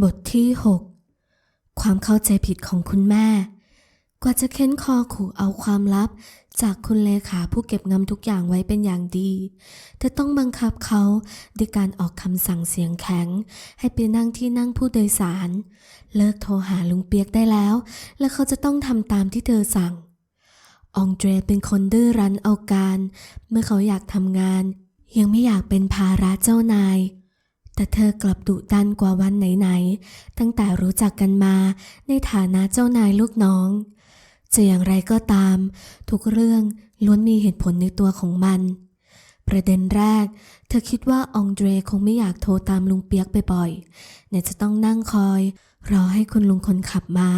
บทที่ 6 ความเข้าใจผิดของคุณแม่ กว่าจะเค้นคอขู่เอาความลับ จากคุณเลขาผู้เก็บงำทุกอย่างไว้เป็นอย่างดีเธอต้องบังคับเขาด้วยการออกคำสั่งเสียงแข็ง ให้ไปนั่งที่นั่งผู้โดยสาร เลิกโทรหาลุงเปียกได้แล้ว และเขาจะต้องทำตามที่เธอสั่งอองเดรเป็นคนดื้อรั้นเอาการ เมื่อเขาอยากทำงาน ยังไม่อยากเป็นภาระเจ้านาย แต่เธอกลับดุดันกว่าวันไหนๆ ตั้งแต่รู้จักกันมาในฐานะเจ้านายลูกน้อง จะอย่างไรก็ตาม ทุกเรื่องล้วนมีเหตุผลในตัวของมัน ประเด็นแรก เธอคิดว่าอองเดรคงไม่อยากโทรตามลุงเปียกไปบ่อยๆไหนจะต้องนั่งคอยรอให้คุณลุงคนขับมา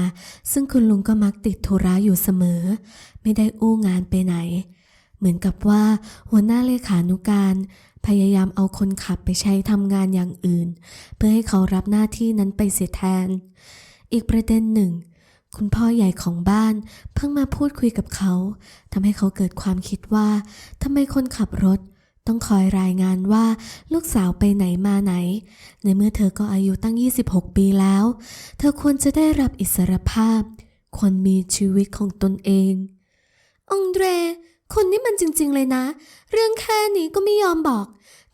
ซึ่งคุณลุงก็มักติดธุระอยู่เสมอ ไม่ได้อู้งานไปไหน เหมือนกับว่าหัวหน้าเลขานุการพยายามเอาคนขับไปใช้ทำงานอย่างอื่น เพื่อให้เขารับหน้าที่นั้นไปเสียแทน อีกประเด็นหนึ่ง คุณพ่อใหญ่ของบ้านเพิ่งมาพูดคุยกับเขาทำให้เขาเกิดความคิดว่าทำไมคนขับรถ ต้องคอยรายงานว่าลูกสาวไปไหนมาไหน ในเมื่อเธอก็อายุตั้ง 26 ปีแล้ว เธอควรจะได้รับอิสรภาพควรมีชีวิตของตนเอง องเดร คนนี้มันจริงๆเลยนะ เรื่องแค่นี้ก็ไม่ยอมบอก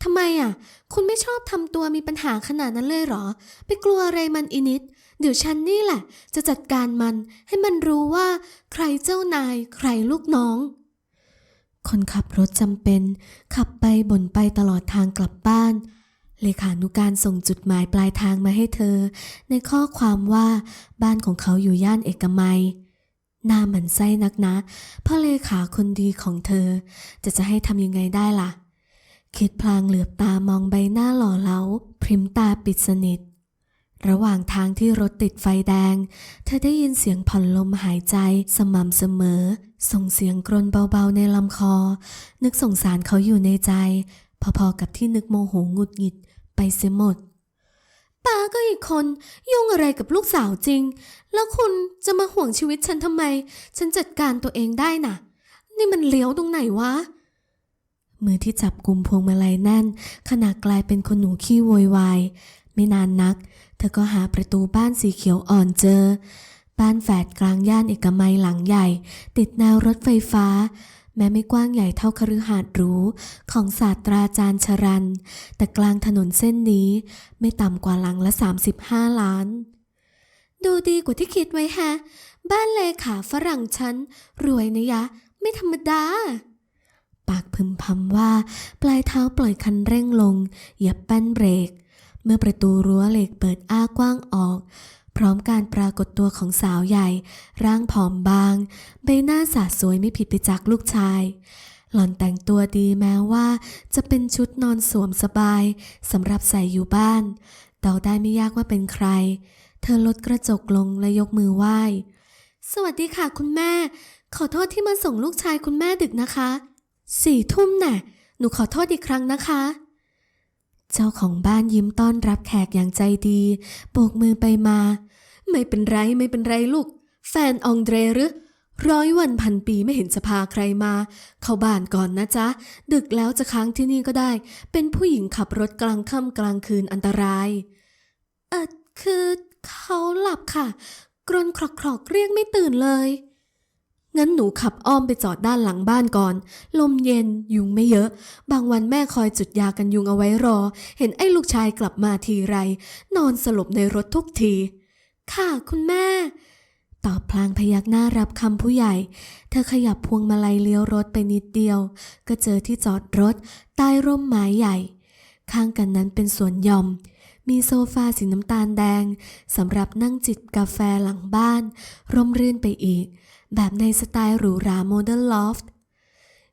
ทำไมอะ คุณไม่ชอบทำตัวมีปัญหาขนาดนั้นเลยเหรอ ไปกลัวอะไรมันอินิด เดี๋ยวฉันนี่แหละ จะจัดการมันให้มันรู้ว่า ใครเจ้านาย ใครลูกน้อง คนขับรถจำเป็น ขับไปบ่นไปตลอดทางกลับบ้าน เลขานุการส่งจุดหมายปลายทางมาให้เธอ ในข้อความว่า บ้านของเขาอยู่ย่านเอกมัย น้าหมันไส้นักนะพ่อเลขาคนดีของเธอ จะจะให้ทำยังไงได้ล่ะ คิดพลางเหลือบตามองใบหน้าหล่อเหลาพริมตาปิดสนิท ระหว่างทางที่รถติดไฟแดง เธอได้ยินเสียงผ่อนลมหายใจสม่ำเสมอ ส่งเสียงกรนเบาๆในลำคอ นึกสงสารเขาอยู่ในใจ พอๆกับที่นึกโมโหหงุดหงิดไปเสียหมด ป้าก็อีกคนยุ่งอะไรกับลูกสาวจริง แล้วคุณจะมาห่วงชีวิตฉันทำไม ฉันจัดการตัวเองได้น่ะ นี่มันเลี้ยวตรงไหนวะ มือที่จับกลุ่มพวงมาลัยแน่น ขณะกลายเป็นคนหนูขี้โวยวาย ไม่นานนัก เธอก็หาประตูบ้านสีเขียวอ่อนเจอ บ้านแฝดกลางย่านเอกมัยหลังใหญ่ ติดแนวรถไฟฟ้า แม้ไม่กว้างใหญ่เท่าคฤหาสน์รูของศาสตราจารย์ชรัน แต่กลางถนนเส้นนี้ไม่ต่ำกว่าหลังละ 35 ล้าน ดูดีกว่าที่คิดไว้แฮะ บ้านเลขาฝรั่งฉัน รวยนะยะ ไม่ธรรมดา ปากพึมพำว่า ปลายเท้าปล่อยคันเร่งลง เหยียบแป้นเบรก เมื่อประตูรั้วเหล็กเปิดอ้ากว้างออก พร้อมการปรากฏตัวของสาวใหญ่ ร่างผอมบาง ใบหน้าสาสวยไม่ผิดไปจากลูกชาย หล่อนแต่งตัวดีแม้ว่า จะเป็นชุดนอนสวมสบายสำหรับใส่อยู่บ้าน เดาได้ไม่ยากว่าเป็นใคร เธอลดกระจกลงและยกมือไหว้ สวัสดีค่ะคุณแม่ ขอโทษที่มาส่งลูกชายคุณแม่ดึกนะคะ สี่ทุ่มน่ะ หนูขอโทษอีกครั้งนะคะ เจ้าของบ้านยิ้มต้อนรับแขกอย่างใจดีโบกมือไปมา ไม่เป็นไรไม่เป็นไรลูก แฟนองเดรหรือร้อยวันพันปีไม่เห็นจะพาใครมา เข้าบ้านก่อนนะจ๊ะ ดึกแล้วจะค้างที่นี่ก็ได้ เป็นผู้หญิงขับรถกลางค่ำกลางคืนอันตราย เออคือเขาหลับค่ะ กรนครอกๆเรียกไม่ตื่นเลย งั้นหนูขับอ้อมไปจอดด้านหลังบ้านก่อน ลมเย็นยุงไม่เยอะ บางวันแม่คอยจุดยากันยุงเอาไว้รอ เห็นไอ้ลูกชายกลับมาทีไร นอนสลบในรถทุกที ค่ะคุณแม่ ตอบพลางพยักหน้ารับคำผู้ใหญ่ เธอขยับพวงมาลัยเลี้ยวรถไปนิดเดียว ก็เจอที่จอดรถ ใต้ร่มไม้ใหญ่ ข้างกันนั้นเป็นสวนหย่อมมีโซฟาสีน้ำตาลแดงสำหรับนั่งจิบกาแฟหลังบ้าน ร่มรื่นไปอีก แบบในสไตล์หรูหราโมเดิร์นลอฟต์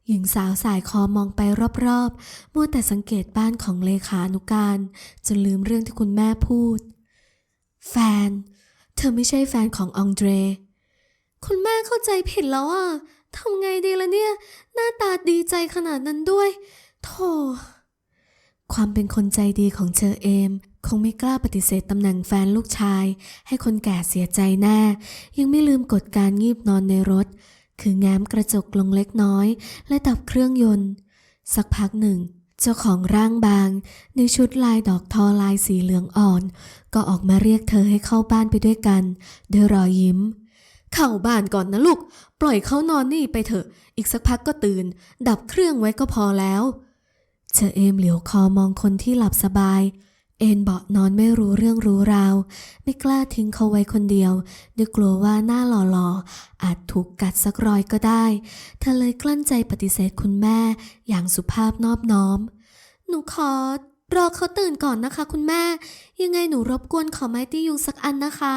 หญิงสาวสายคอมองไปรอบๆ มัวแต่สังเกตบ้านของเลขานุการ จนลืมเรื่องที่คุณแม่พูด แฟน เธอไม่ใช่แฟนขององเดร คุณแม่เข้าใจผิดแล้วอะทำไงดีล่ะเนี่ย หน้าตาดีใจขนาดนั้นด้วย โธ่ความเป็นคนใจดีของเชอเอม คงไม่กล้าปฏิเสธตำแหน่งแฟนลูกชาย ให้คนแก่เสียใจแน่ ยังไม่ลืมกฎการงีบนอนในรถ คือแง้มกระจกลงเล็กน้อย และดับเครื่องยนต์ สักพักหนึ่ง เจ้าของร่างบาง ในชุดลายดอกทอลายสีเหลืองอ่อน ก็ออกมาเรียกเธอให้เข้าบ้านไปด้วยกันด้วยรอยยิ้ม เข้าบ้านก่อนนะลูก ปล่อยเขานอนนี่ไปเถอะ อีกสักพักก็ตื่น ดับเครื่องไว้ก็พอแล้วเชอเอมเหลียวคอมองคนที่หลับสบาย เอนเบาะนอนไม่รู้เรื่องรู้ราว ไม่กล้าทิ้งเขาไว้คนเดียวด้วยกลัวว่าหน้าหล่อๆ อาจถูกกัดสักรอยก็ได้ เธอเลยกลั้นใจปฏิเสธคุณแม่อย่างสุภาพนอบน้อม หนูขอรอเขาตื่นก่อนนะคะ คุณแม่ ยังไงหนูรบกวนขอไม้ตียุงสักอันนะคะ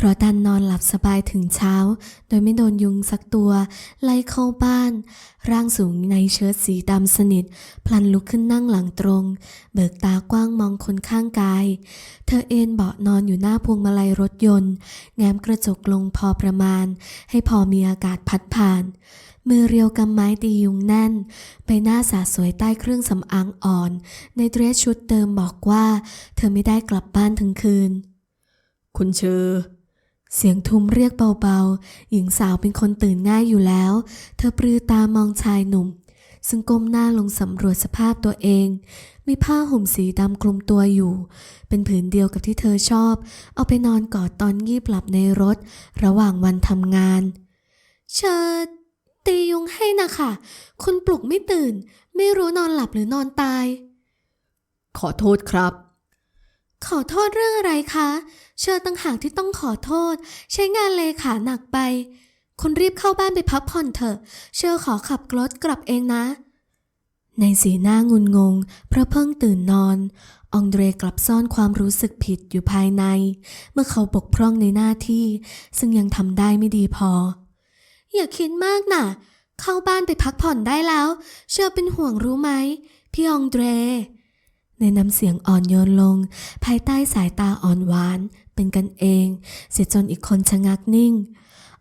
เพราะดันนอนหลับสบายถึงเช้า โดยไม่โดนยุงสักตัว ไล่เข้าบ้าน ร่างสูงในเชิ้ตสีดำสนิท พลันลุกขึ้นนั่งหลังตรง เบิกตากว้างมองคนข้างกาย เธอเอนเบาะนอนอยู่หน้าพวงมาลัยรถยนต์ แง้มกระจกลงพอประมาณ ให้พอมีอากาศพัดผ่านมือเรียวกำไม้ตียุงแน่น ใบหน้าสาสวยใต้เครื่องสำอางอ่อน ในเดรสชุดเดิมบอกว่า เธอไม่ได้กลับบ้านทั้งคืน คุณเชอ เสียงทุ้มเรียกเบาๆ หญิงสาวเป็นคนตื่นง่ายอยู่แล้ว เธอปรือตามองชายหนุ่ม ซึ่งก้มหน้าลงสำรวจสภาพตัวเอง มีผ้าห่มสีดำคลุมตัวอยู่ เป็นผืนเดียวกับที่เธอชอบ เอาไปนอนกอดตอนงีบหลับในรถ ระหว่างวันทำงานเชิดตียุงให้นะคะคุณปลุกไม่ตื่น ไม่รู้นอนหลับหรือนอนตาย ขอโทษครับ ขอโทษเรื่องอะไรคะ เชิญตั้งหากที่ต้องขอโทษ ใช้งานเลขาหนักไป คุณรีบเข้าบ้านไปพักผ่อนเถอะ เชื่อขอขับรถกลับเองนะ ในสีหน้างุนงง เพราะเพิ่งตื่นนอน องเดรกลับซ่อนความรู้สึกผิดอยู่ภายใน เมื่อเขาบกพร่องในหน้าที่ ซึ่งยังทำได้ไม่ดีพอ อย่าคิดมากน่ะ เข้าบ้านไปพักผ่อนได้แล้ว เชื่อเป็นห่วงรู้ไหม พี่องเดร ในน้ำเสียงอ่อนโยนลง ภายใต้สายตาอ่อนหวาน เป็นกันเอง เสียจนอีกคนชะงักนิ่ง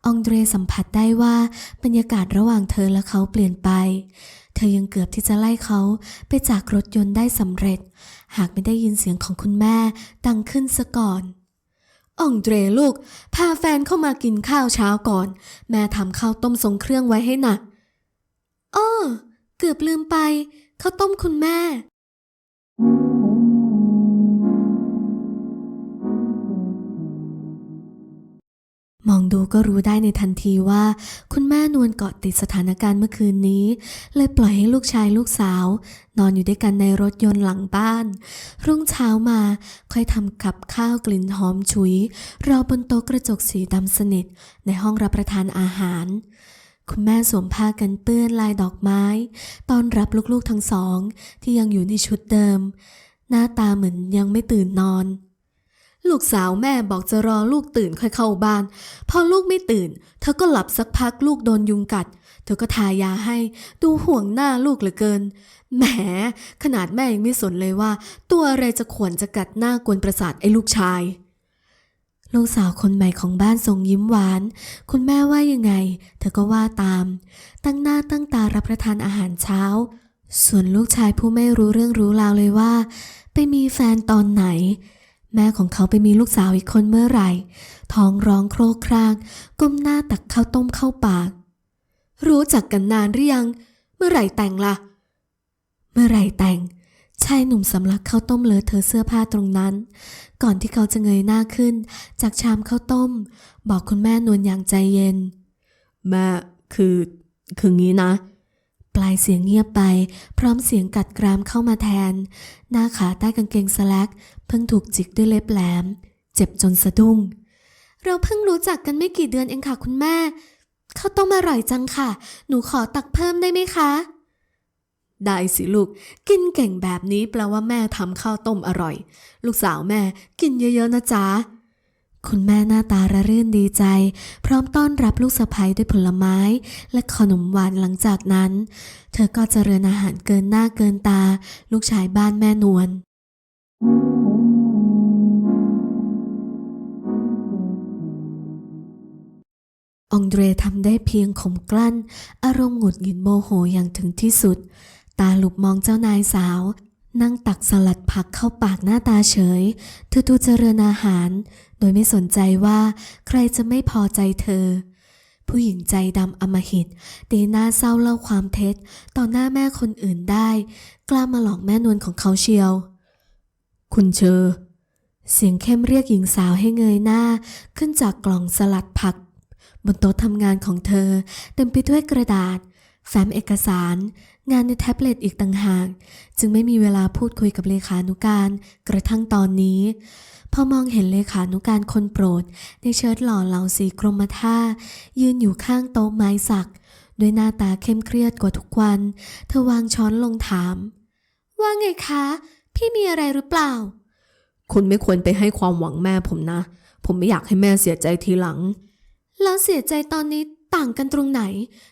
องเดรสัมผัสได้ว่าบรรยากาศระหว่างเธอและเขาเปลี่ยนไป เธอยังเกือบที่จะไล่เขาไปจากรถยนต์ได้สำเร็จ หากไม่ได้ยินเสียงของคุณแม่ดังขึ้นซะก่อนองเดรลูก พาแฟนเข้ามากินข้าวเช้าก่อน แม่ทำข้าวต้มทรงเครื่องไว้ให้หน่ะอ้อเกือบลืมไปข้าวต้มคุณแม่ มองดูก็รู้ได้ในทันทีว่า คุณแม่นวลเกาะติดสถานการณ์เมื่อคืนนี้ เลยปล่อยให้ลูกชายลูกสาว นอนอยู่ด้วยกันในรถยนต์หลังบ้าน รุ่งเช้ามาค่อยทำกับข้าวกลิ่นหอมฉุยรอบนโต๊ะกระจกสีดำสนิท ในห้องรับประทานอาหาร คุณแม่สวมผ้ากันเปื้อนลายดอกไม้ ต้อนรับลูกๆทั้งสอง ที่ยังอยู่ในชุดเดิม หน้าตาเหมือนยังไม่ตื่นนอน ลูกสาวแม่บอกจะรอลูกตื่นค่อยเข้าบ้าน พอลูกไม่ตื่น เธอก็หลับสักพักลูกโดนยุงกัด เธอก็ทายาให้ ดูห่วงหน้าลูกเหลือเกิน แหม ขนาดแม่ยังไม่สนเลยว่า ตัวอะไรจะขวนจะกัดหน้ากวนประสาทไอ้ลูกชาย ลูกสาวคนใหม่ของบ้านทรงยิ้มหวาน คุณแม่ว่ายังไง เธอก็ว่าตาม ตั้งหน้าตั้งตารับประทานอาหารเช้า ส่วนลูกชายผู้ไม่รู้เรื่องรู้ราวเลยว่า ไปมีแฟนตอนไหน แม่ของเขาไปมีลูกสาวอีกคนเมื่อไหร่ ท้องร้องโครกครากก้มหน้าตักข้าวต้มเข้าปาก รู้จักกันนานหรือยัง เมื่อไหร่แต่งล่ะ เมื่อไหร่แต่งชายหนุ่มสำลักข้าวต้มเลอะเทอเสื้อผ้าตรงนั้น ก่อนที่เขาจะเงยหน้าขึ้น จากชามข้าวต้ม บอกคุณแม่นวลอย่างใจเย็น แม่คือคืองี้นะ ปลายเสียงเงียบไป พร้อมเสียงกัดกรามเข้ามาแทน หน้าขาใต้กางเกงสแลกเพิ่งถูกจิกด้วยเล็บแหลม เจ็บจนสะดุ้ง เราเพิ่งรู้จักกันไม่กี่เดือนเองค่ะคุณแม่ข้าวต้มอร่อยจังค่ะ หนูขอตักเพิ่มได้ไหมคะ ได้สิลูก กินเก่งแบบนี้แปลว่าแม่ทำข้าวต้มอร่อย ลูกสาวแม่กินเยอะๆนะจ๊ะคุณแม่หน้าตาระรื่นดีใจ พร้อมต้อนรับลูกสะใภ้ด้วยผลไม้ และขนมหวานหลังจากนั้น เธอก็เจริญอาหารเกินหน้าเกินตา ลูกชายบ้านแม่นวลองเดรทำได้เพียงข่มกลั้น อารมณ์หงุดหงิดโมโหอย่างถึงที่สุด ตาหลุบมองเจ้านายสาว นั่งตักสลัดผักเข้าปากหน้าตาเฉยเธอดูเจริญอาหาร โดยไม่สนใจว่าใครจะไม่พอใจเธอ ผู้หญิงใจดำอมหิตตีหน้าเศร้าเล่าความเท็จ ต่อหน้าแม่คนอื่นได้ กล้ามาหลอกแม่นวลของเขาเชียว คุณเชอ เสียงเข้มเรียกหญิงสาวให้เงยหน้า ขึ้นจากกล่องสลัดผัก บนโต๊ะทำงานของเธอ เต็มไปด้วยกระดาษ แฟ้มเอกสาร งานในแท็บเล็ตอีกต่างหาก จึงไม่มีเวลาพูดคุยกับเลขานุการ กระทั่งตอนนี้ พอมองเห็นเลขานุการคนโปรด ในเชิ้ตหล่อเหลาสีกรมท่า ยืนอยู่ข้างโต๊ะไม้สัก ด้วยหน้าตาเข้มเครียดกว่าทุกวัน เธอวางช้อนลงถาม ว่าไงคะ พี่มีอะไรหรือเปล่า คุณไม่ควรไปให้ความหวังแม่ผมนะ ผมไม่อยากให้แม่เสียใจทีหลัง แล้วเสียใจตอนนี้ ต่างกันตรงไหน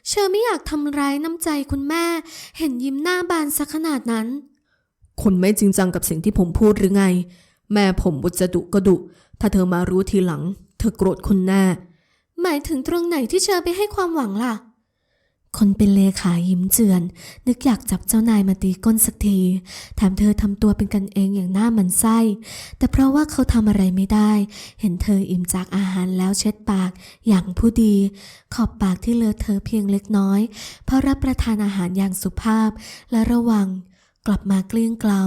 เชอไม่อยากทำร้ายน้ำใจคุณแม่ เห็นยิ้มหน้าบานสักขนาดนั้น คุณไม่จริงจังกับสิ่งที่ผมพูดหรือไง แม่ผมบุจะดุก็ดุ ถ้าเธอมารู้ทีหลัง เธอโกรธคุณแน่ หมายถึงตรงไหนที่เชอไปให้ความหวังล่ะ คนเป็นเลขายิ้มเจือน นึกอยากจับเจ้านายมาตีก้นสักที แถมเธอทำตัวเป็นกันเองอย่างหน้ามันไส้ แต่เพราะว่าเขาทำอะไรไม่ได้ เห็นเธออิ่มจากอาหารแล้วเช็ดปาก อย่างผู้ดี ขอบปากที่เลอะเธอเพียงเล็กน้อย เพราะรับประทานอาหารอย่างสุภาพ และระวัง กลับมาเกลี้ยงเกลา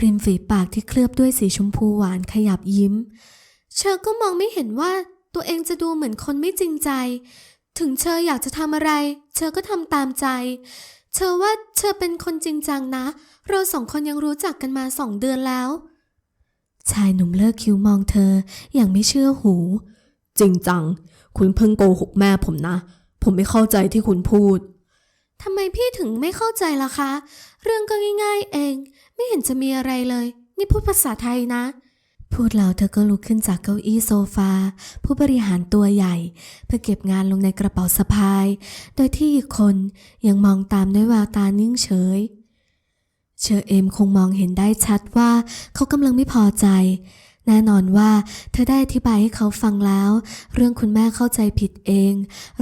ริมฝีปากที่เคลือบด้วยสีชมพูหวานขยับยิ้ม เชอก็มองไม่เห็นว่าตัวเองจะดูเหมือนคนไม่จริงใจ ถึงเชออยากจะทำอะไรเชอก็ทำตามใจเชอว่าเชอเป็นคนจริงจังนะ เราสองคนยังรู้จักกันมาสองเดือนแล้ว ชายหนุ่มเลิกคิ้วมองเธออย่างไม่เชื่อหู จริงจัง คุณเพิ่งโกหกแม่ผมนะ ผมไม่เข้าใจที่คุณพูดทำไมพี่ถึงไม่เข้าใจล่ะคะ เรื่องก็ง่าย ๆ เอง ไม่เห็นจะมีอะไรเลย นี่พูดภาษาไทยนะ พูดแล้วเธอก็ลุกขึ้นจากเก้าอี้โซฟา ผู้บริหารตัวใหญ่ เพื่อเก็บงานลงในกระเป๋าสะพาย โดยที่อีกคนยังมองตามด้วยแววตานิ่งเฉย เชอเอมคงมองเห็นได้ชัดว่าเขากำลังไม่พอใจ แน่นอนว่าเธอได้อธิบายให้เขาฟังแล้ว เรื่องคุณแม่เข้าใจผิดเอง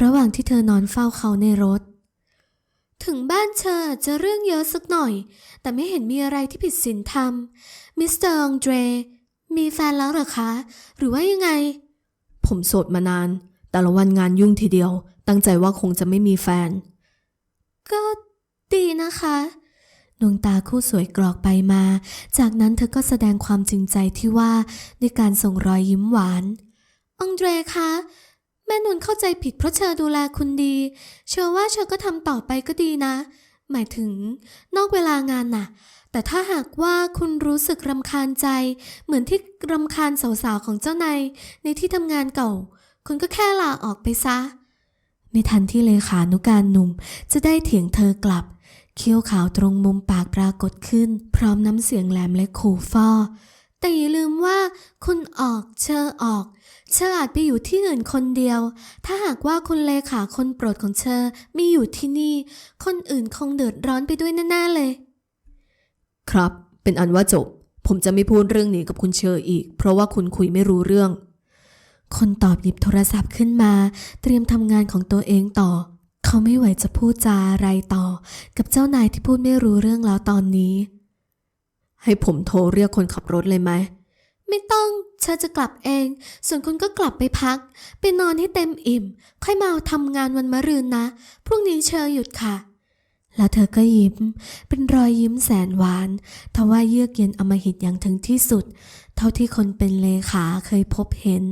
ระหว่างที่เธอนอนเฝ้าเขาในรถถึงบ้านเธอจะเรื่องเยอะสักหน่อย แต่ไม่เห็นมีอะไรที่ผิดศีลธรรม มิสเตอร์องเดร มีแฟนแล้วเหรอคะ หรือว่ายังไง ผมโสดมานาน แต่ละวันงานยุ่งทีเดียว ตั้งใจว่าคงจะไม่มีแฟน ก็ดีนะคะดวงตาคู่สวยกรอกไปมา จากนั้นเธอก็แสดงความจริงใจที่ว่าด้วยการส่งรอยยิ้มหวาน องเดรคะ แม่นุนเข้าใจผิดเพราะเชอดูแลคุณดี เชื่อว่าเชอก็ทำต่อไปก็ดีนะ หมายถึงนอกเวลางานน่ะ แต่ถ้าหากว่าคุณรู้สึกรำคาญใจ เหมือนที่รำคาญสาวๆของเจ้านายในที่ทำงานเก่า คุณก็แค่ลาออกไปซะ ไม่ทันที่เลขานุการหนุ่ม จะได้เถียงเธอกลับเขี้ยวขาวตรงมุมปากปรากฏขึ้น พร้อมน้ำเสียงแหลมและขู่ฟอแต่อย่าลืมว่าคุณออกเชอออก เชออาจไปอยู่ที่อื่นคนเดียว ถ้าหากว่าคุณเลขาคนโปรดของเชอไม่อยู่ที่นี่ คนอื่นคงเดือดร้อนไปด้วยแน่ๆเลย ครับ เป็นอันว่าจบ ผมจะไม่พูดเรื่องนี้กับคุณเชออีก เพราะว่าคุณคุยไม่รู้เรื่อง คนตอบหยิบโทรศัพท์ขึ้นมา เตรียมทำงานของตัวเองต่อ เขาไม่ไหวจะพูดจาอะไรต่อ กับเจ้านายที่พูดไม่รู้เรื่องแล้วตอนนี้ ให้ผมโทรเรียกคนขับรถเลยไหมไม่ต้องเชอจะกลับเอง ส่วนคุณก็กลับไปพัก ไปนอนให้เต็มอิ่ม ค่อยมาทำงานวันมะรืนนะ พรุ่งนี้เชอหยุดค่ะ แล้วเธอก็ยิ้ม เป็นรอยยิ้มแสนหวานทว่าเยือกเย็นอมหิตอย่างถึงที่สุด เท่าที่คนเป็นเลขาเคยพบเห็น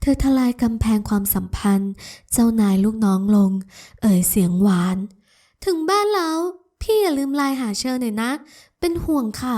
เธอทลายกำแพงความสัมพันธ์ เจ้านายลูกน้องลง เอ่ยเสียงหวาน ถึงบ้านแล้ว พี่อย่าลืมไลน์หาเชอหน่อยนะ เป็นห่วงค่ะ